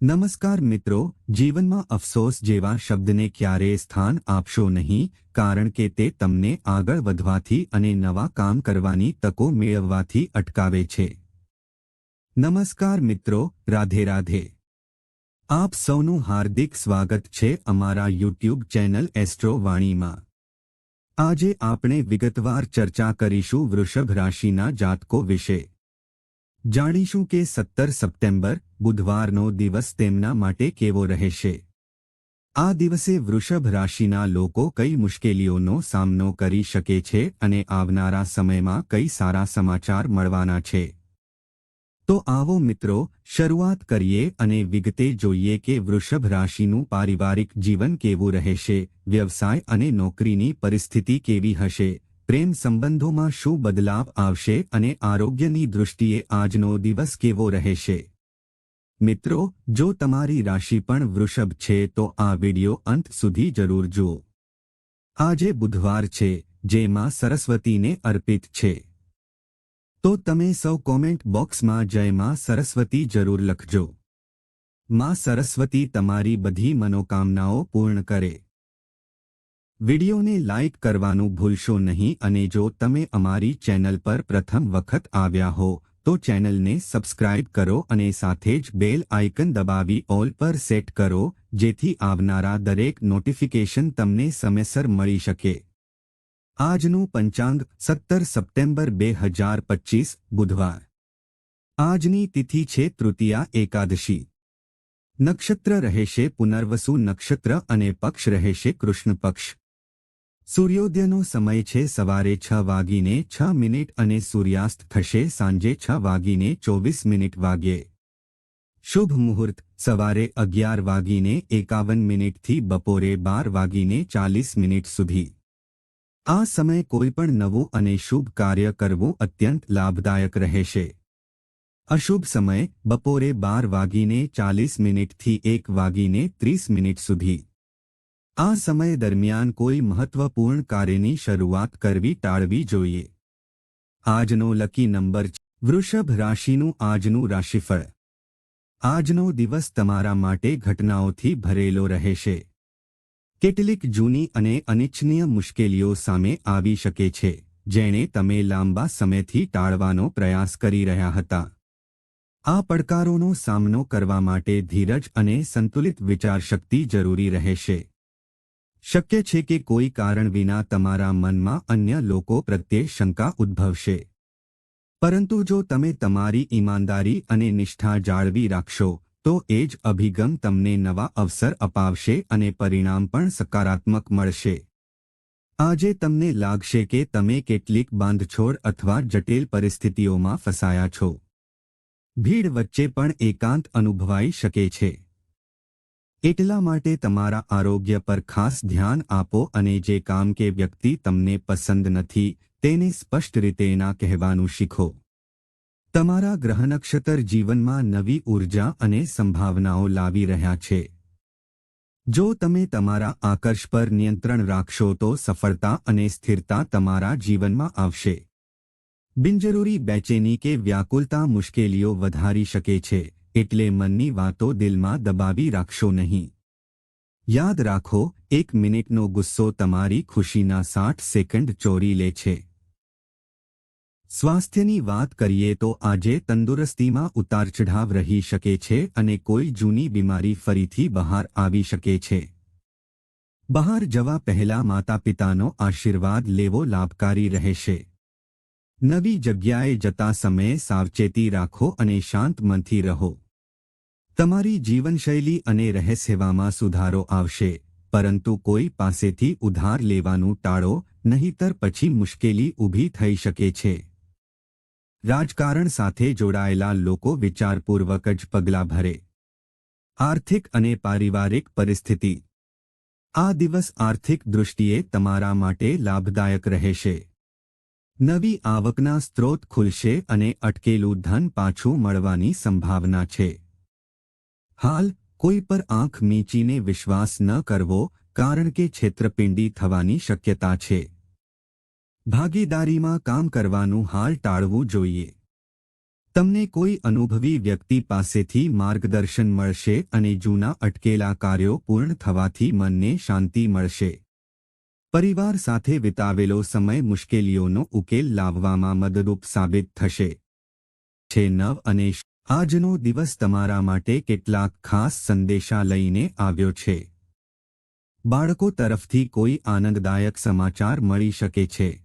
નમસ્કાર મિત્રો જીવનમાં અફસોસ જેવા શબ્દને ક્યારેય સ્થાન આપશો નહીં કારણ કે તે તમને આગળ વધવાથી અને નવા કામ કરવાની તકો મેળવવાથી અટકાવે છે નમસ્કાર મિત્રો રાધે રાધે આપ સૌનું હાર્દિક સ્વાગત છે અમારા યુટ્યુબ ચેનલ એસ્ટ્રો વાણીમાં આજે આપણે વિગતવાર ચર્ચા કરીશું વૃષભ રાશિના જાતકો વિશે જાણીશું કે સત્તર સપ્ટેમ્બર બુધવારનો દિવસ તેમના માટે કેવો રહેશે. આ દિવસે વૃષભ રાશિના લોકો કઈ મુશ્કેલીઓનો સામનો કરી શકે છે અને આવનારા સમયમાં કઈ સારા સમાચાર મળવાના છે. તો આવો મિત્રો, શરૂઆત કરીએ અને વિગતે જોઈએ કે વૃષભ રાશિનું પારિવારિક જીવન કેવું રહેશે, વ્યવસાય અને નોકરીની પરિસ્થિતિ કેવી હશે. પ્રેમ સંબંધોમાં શું બદલાવ આવશે અને આરોગ્યની દૃષ્ટિએ આજનો દિવસ કેવો રહેશે? મિત્રો, જો તમારી રાશિ પણ વૃષભ છે, તો આ વિડિયો અંત સુધી જરૂર જુઓ. આજે બુધવાર છે, જે માં સરસ્વતીને અર્પિત છે. તો તમે સૌ કોમેન્ટ બોક્સમાં જય માં સરસ્વતી જરૂર લખજો. માં સરસ્વતી તમારી બધી મનોકામનાઓ પૂર્ણ કરે. વિડિયોને લાઇક કરવાનું ભૂલશો નહીં અને જો તમે અમારી ચેનલ પર પ્રથમ વખત આવ્યા હો, તો ચેનલને સબસ્ક્રાઇબ કરો અને સાથે જ બેલ આઇકન દબાવી ઓલ પર સેટ કરો, જેથી આવનારા દરેક નોટિફિકેશન તમને સમયસર મળી શકે. આજનું પંચાંગ સત્તર સપ્ટેમ્બર બે હજાર પચીસ, બુધવાર. આજની તિથિ છે તૃતીયા એકાદશી. નક્ષત્ર રહેશે પુનર્વસુ નક્ષત્ર અને પક્ષ રહેશે કૃષ્ણ પક્ષ. સૂર્યોદયનો સમય છે સવારે છ વાગીને છ મિનિટ અને સૂર્યાસ્ત થશે સાંજે છ વાગીને ચોવીસ મિનિટ વાગ્યે. શુભ મુહૂર્ત, સવારે અગિયાર વાગીને એકાવન મિનિટથી બપોરે બાર વાગીને ચાલીસ મિનિટ સુધી. આ સમય કોઈપણ નવું અને શુભ કાર્ય કરવું અત્યંત લાભદાયક રહેશે. અશુભ સમય, બપોરે બાર વાગીને ચાલીસ મિનિટથી એક વાગીને ત્રીસ મિનિટ સુધી. આ સમય દરમિયાન કોઈ મહત્વપૂર્ણ કાર્યની શરૂઆત કરવી ટાળવી જોઈએ. આજનો લકી નંબર વૃષભ રાશિનું આજનું રાશિફળ. આજનો દિવસ તમારા માટે ઘટનાઓથી ભરેલો રહેશે. કેટલીક જૂની અને અનિચ્છનીય મુશ્કેલીઓ સામે આવી શકે છે, જેણે તમે લાંબા સમયથી ટાળવાનો પ્રયાસ કરી રહ્યા હતા. આ પડકારોનો સામનો કરવા માટે ધીરજ અને સંતુલિત વિચારશક્તિ જરૂરી રહેશે. શક્ય છે કે કોઈ કારણ વિના તમારા મનમાં અન્ય લોકો પ્રત્યે શંકા ઉદ્ભવશે. પરંતુ જો તમે તમારી ઈમાનદારી અને નિષ્ઠા જાળવી રાખશો, તો એ જ અભિગમ તમને નવા અવસર અપાવશે અને પરિણામ પણ સકારાત્મક મળશે. આજે તમને લાગશે કે તમે કેટલીક બાંધછોડ અથવા જટિલ પરિસ્થિતિઓમાં ફસાયા છો. ભીડ વચ્ચે પણ એકાંત અનુભવાઈ શકે છે. એટલા માટે તમારા આરોગ્ય પર ખાસ ધ્યાન આપો અને જે કામ કે વ્યક્તિ તમને પસંદ નથી, તેને સ્પષ્ટ રીતે ના કહેવાનું શીખો. તમારા ગ્રહનક્ષત્ર જીવનમાં નવી ઊર્જા અને સંભાવનાઓ લાવી રહ્યા છે. જો તમે તમારા આકર્ષ પર નિયંત્રણ રાખશો તો સફળતા અને સ્થિરતા તમારા જીવનમાં આવશે. બિનજરૂરી બેચેની કે વ્યાકુલતા મુશ્કેલીઓ વધારી શકે છે. એટલે મનની વાતો દિલમાં દબાવી રાખશો નહીં. યાદ રાખો, એક મિનિટનો ગુસ્સો તમારી ખુશીના સાઠ સેકન્ડ ચોરી લે છે. સ્વાસ્થ્યની વાત કરીએ તો આજે તંદુરસ્તીમાં ઉતારચઢાવ રહી શકે છે અને કોઈ જૂની બીમારી ફરીથી બહાર આવી શકે છે. બહાર જવા પહેલા માતા પિતાનો આશીર્વાદ લેવો લાભકારી રહેશે. નવી જગ્યાએ જતા સમયે સાવચેતી રાખો અને શાંત મનથી રહો. તમારી જીવનશૈલી અને રહેસેવામાં સુધારો આવશે, પરંતુ કોઈ પાસેથી ઉધાર લેવાનું ટાળો, નહીંતર પછી મુશ્કેલી ઊભી થઈ શકે છે. રાજકારણ સાથે જોડાયેલા લોકો વિચારપૂર્વક જ પગલાં ભરે. આર્થિક અને પારિવારિક પરિસ્થિતિ. આ દિવસ આર્થિક દૃષ્ટિએ તમારા માટે લાભદાયક રહેશે. નવી આવકના સ્ત્રોત ખુલશે અને અટકેલું ધન પાછું મળવાની સંભાવના છે. હાલ, કોઈ પર આંખ મીચીને વિશ્વાસ ન કરવો, કારણ કે છેતરપિંડી થવાની શક્યતા છે. ભાગીદારીમાં કામ કરવાનું હાલ ટાળવું જોઈએ. તમને કોઈ અનુભવી વ્યક્તિ પાસેથી માર્ગદર્શન મળશે અને જૂના અટકેલા કાર્યો પૂર્ણ થવાથી મનને શાંતિ મળશે. પરિવાર સાથે વિતાવેલો સમય મુશ્કેલીઓનો ઉકેલ લાવવામાં મદદરૂપ સાબિત થશે. છે નવ અને આજનો દિવસ તમારા માટે કેટલાક ખાસ સંદેશા લઈને આવ્યો છે. બાળકો તરફથી કોઈ આનંદદાયક સમાચાર મળી શકે છે.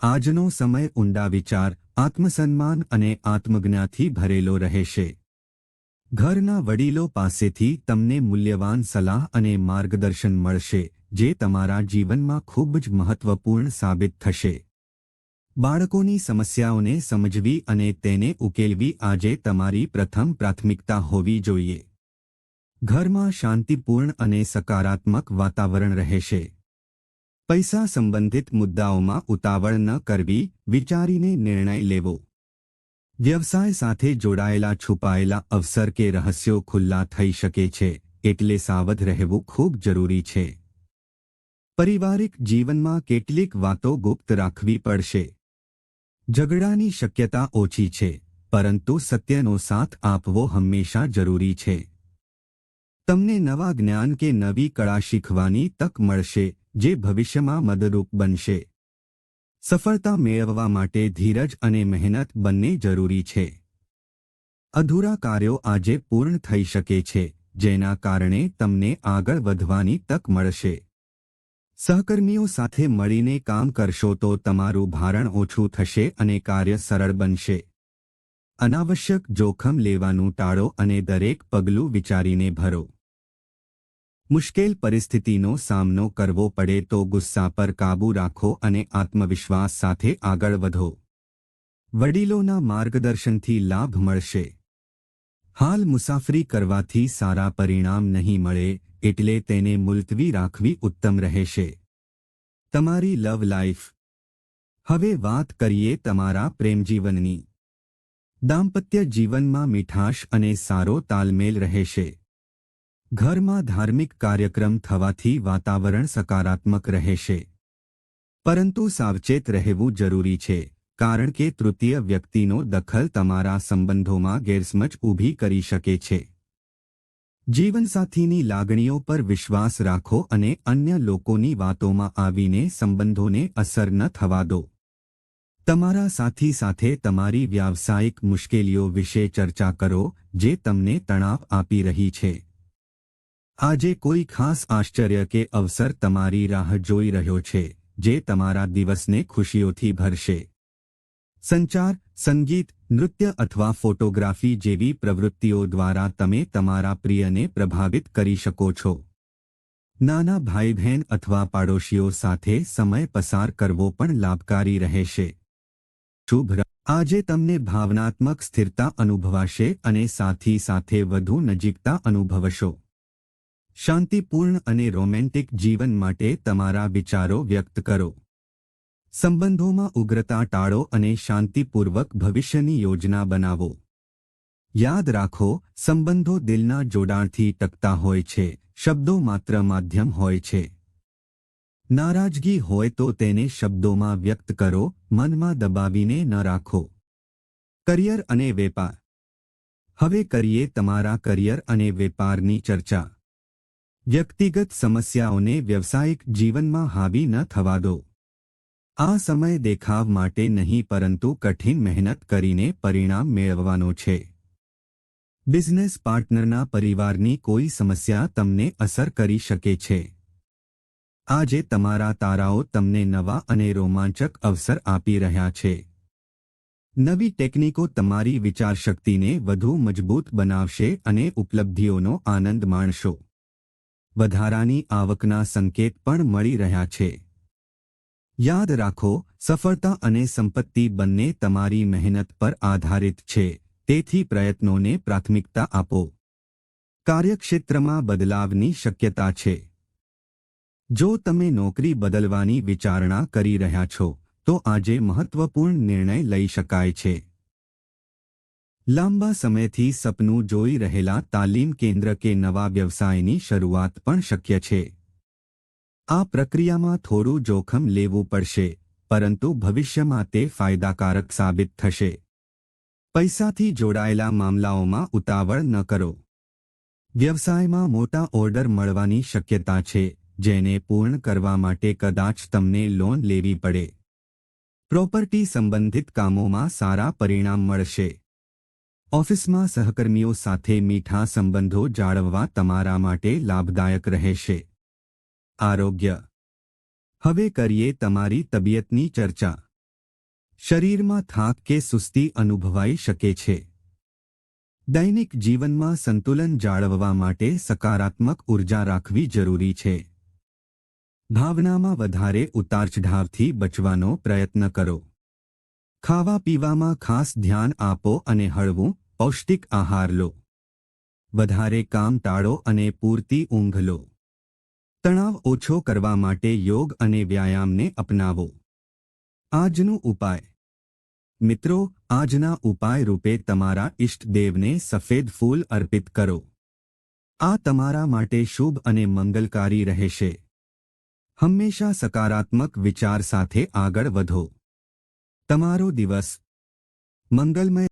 આજનો સમય ઊંડા વિચાર, આત્મસન્માન અને આત્મજ્ઞાથી ભરેલો રહેશે. ઘરના વડીલો પાસેથી તમને મૂલ્યવાન સલાહ અને માર્ગદર્શન મળશે, જે તમારા જીવનમાં ખૂબ જ મહત્વપૂર્ણ સાબિત થશે. બાળકોની સમસ્યાઓને સમજવી અને તેને ઉકેલવી આજે તમારી પ્રથમ પ્રાથમિકતા હોવી જોઈએ. ઘરમાં શાંતિપૂર્ણ અને સકારાત્મક વાતાવરણ રહેશે. પૈસા સંબંધિત મુદ્દાઓમાં ઉતાવળ ન કરવી, વિચારીને નિર્ણય લેવો. વ્યવસાય સાથે જોડાયેલા છુપાયેલા અવસર કે રહસ્યો ખુલ્લા થઈ શકે છે, એટલે સાવધ રહેવું ખૂબ જરૂરી છે. પારિવારિક જીવનમાં કેટલીક વાતો ગુપ્ત રાખવી પડશે. ઝઘડાની શક્યતા ઓછી છે, પરંતુ સત્યનો સાથ આપવો હંમેશા જરૂરી છે. તમને નવા જ્ઞાન કે નવી કળા શીખવાની તક મળશે, જે ભવિષ્યમાં મદદરૂપ બનશે. સફળતા મેળવવા માટે ધીરજ અને મહેનત બંને જરૂરી છે. અધૂરા કાર્યો આજે પૂર્ણ થઈ શકે છે, જેના કારણે તમને આગળ વધવાની તક મળશે. સહકર્મીઓ સાથે મળીને કામ કરશો તો તમારું ભારણ ઓછું થશે અને કાર્ય સરળ બનશે. અનાવશ્યક જોખમ લેવાનું ટાળો અને દરેક પગલું વિચારીને ભરો. મુશ્કેલ પરિસ્થિતિનો સામનો કરવો પડે તો ગુસ્સા પર કાબૂ રાખો અને આત્મવિશ્વાસ સાથે આગળ વધો. વડીલોના માર્ગદર્શનથી લાભ મળશે. હાલ મુસાફરી કરવાથી સારા પરિણામ નહીં મળે એટલે તેને મુલતવી રાખવી ઉત્તમ રહેશે. તમારી લવ લાઈફ. હવે વાત કરીએ તમારા પ્રેમજીવનની. દાંપત્ય જીવનમાં મીઠાશ અને સારો તાલમેલ રહેશે. ઘરમાં ધાર્મિક કાર્યક્રમ થવાથી વાતાવરણ સકારાત્મક રહેશે. પરંતુ સાવચેત રહેવું જરૂરી છે, કારણ કે તૃતીય વ્યક્તિનો દખલ તમારા સંબંધોમાં ગેરસમજ ઊભી કરી શકે છે. જીવનસાથીની લાગણીઓ પર વિશ્વાસ રાખો અને અન્ય લોકોની વાતોમાં આવીને સંબંધોને અસર ન થવા દો. તમારા સાથી સાથે તમારી વ્યાવસાયિક મુશ્કેલીઓ વિશે ચર્ચા કરો, જે તમને તણાવ આપી રહી છે. આજે કોઈ ખાસ આશ્ચર્ય કે અવસર તમારી રાહ જોઈ રહ્યો છે, જે તમારા દિવસને ખુશીઓથી ભરશે. સંચાર, સંગીત, નૃત્ય અથવા ફોટોગ્રાફી જેવી પ્રવૃત્તિઓ દ્વારા તમે તમારા પ્રિયને પ્રભાવિત કરી શકો છો. નાના ભાઈ બહેન અથવા પાડોશીઓ સાથે સમય પસાર કરવો પણ લાભકારી રહેશે. શુભ આજે તમને ભાવનાત્મક સ્થિરતા અનુભવાશે અને સાથી સાથે વધુ નજીકતા અનુભવશો. શાંતિપૂર્ણ અને રોમેન્ટિક જીવન માટે તમારા વિચારો વ્યક્ત કરો. સંબંધોમાં ઉગ્રતા ટાળો અને શાંતિપૂર્વક ભવિષ્યની યોજના બનાવો. યાદ રાખો, સંબંધો દિલના જોડાણથી ટકતા હોય છે, શબ્દો માત્ર માધ્યમ હોય છે. નારાજગી હોય તો તેને શબ્દોમાં વ્યક્ત કરો, મનમાં દબાવીને ન રાખો. કરિયર અને વેપાર. હવે કરીએ તમારા કરિયર અને વેપારની ચર્ચા. વ્યક્તિગત સમસ્યાઓને વ્યવસાયિક જીવનમાં હાવી ન થવા દો. આ સમય દેખાવ માટે નહીં, પરંતુ કઠિન મહેનત કરીને પરિણામ મેળવવાનો છે. બિઝનેસ પાર્ટનરના પરિવારની કોઈ સમસ્યા તમને અસર કરી શકે છે. આજે તમારા તારાઓ તમને નવા અને રોમાંચક અવસર આપી રહ્યા છે. નવી ટેકનિકો તમારી વિચારશક્તિને વધુ મજબૂત બનાવશે અને ઉપલબ્ધિઓનો આનંદ માણશો. વધારાની આવકના સંકેત પણ મળી રહ્યા છે. યાદ રાખો, સફળતા અને સંપત્તિ બંને તમારી મહેનત પર આધારિત છે, તેથી પ્રયત્નોને પ્રાથમિકતા આપો. કાર્યક્ષેત્રમાં બદલાવની શક્યતા છે. જો તમે નોકરી બદલવાની વિચારણા કરી રહ્યા છો, તો આજે મહત્વપૂર્ણ નિર્ણય લઈ શકાય છે. લાંબા સમયથી સપનું જોઈ રહેલા તાલીમ કેન્દ્ર કે નવા વ્યવસાયની શરૂઆત પણ શક્ય છે. આ પ્રક્રિયામાં થોડું જોખમ લેવું પડશે, પરંતુ ભવિષ્યમાં તે ફાયદાકારક સાબિત થશે. પૈસાથી જોડાયેલા મામલાઓમાં ઉતાવળ ન કરો. વ્યવસાયમાં મોટા ઓર્ડર મળવાની શક્યતા છે, જેને પૂર્ણ કરવા માટે કદાચ તમને લોન લેવી પડે. પ્રોપર્ટી સંબંધિત કામોમાં સારા પરિણામ મળશે. ઓફિસમાં સહકર્મીઓ સાથે મીઠા સંબંધો જાળવવા તમારા માટે લાભદાયક રહેશે. આરોગ્ય. હવે કરીએ તમારી તબિયતની ચર્ચા. શરીરમાં થાક કે સુસ્તી અનુભવાઈ શકે છે. દૈનિક જીવનમાં સંતુલન જાળવવા માટે સકારાત્મક ઊર્જા રાખવી જરૂરી છે. ભાવનામાં વધારે ઉતારચઢાવથી બચવાનો પ્રયત્ન કરો. ખાવા પીવામાં ખાસ ધ્યાન આપો અને હળવું, પૌષ્ટિક આહાર લો. વધારે કામ ટાળો અને પૂરતી ઊંઘ લો. તણાવ ઓછો કરવા માટે યોગ અને વ્યાયામને અપનાવો. આજનું ઉપાય. મિત્રો, આજના ઉપાય રૂપે તમારા ઇષ્ટદેવને સફેદ ફૂલ અર્પિત કરો. આ તમારા માટે શુભ અને મંગલકારી રહેશે. હંમેશા સકારાત્મક વિચાર સાથે આગળ વધો. તમારો દિવસ મંગલમય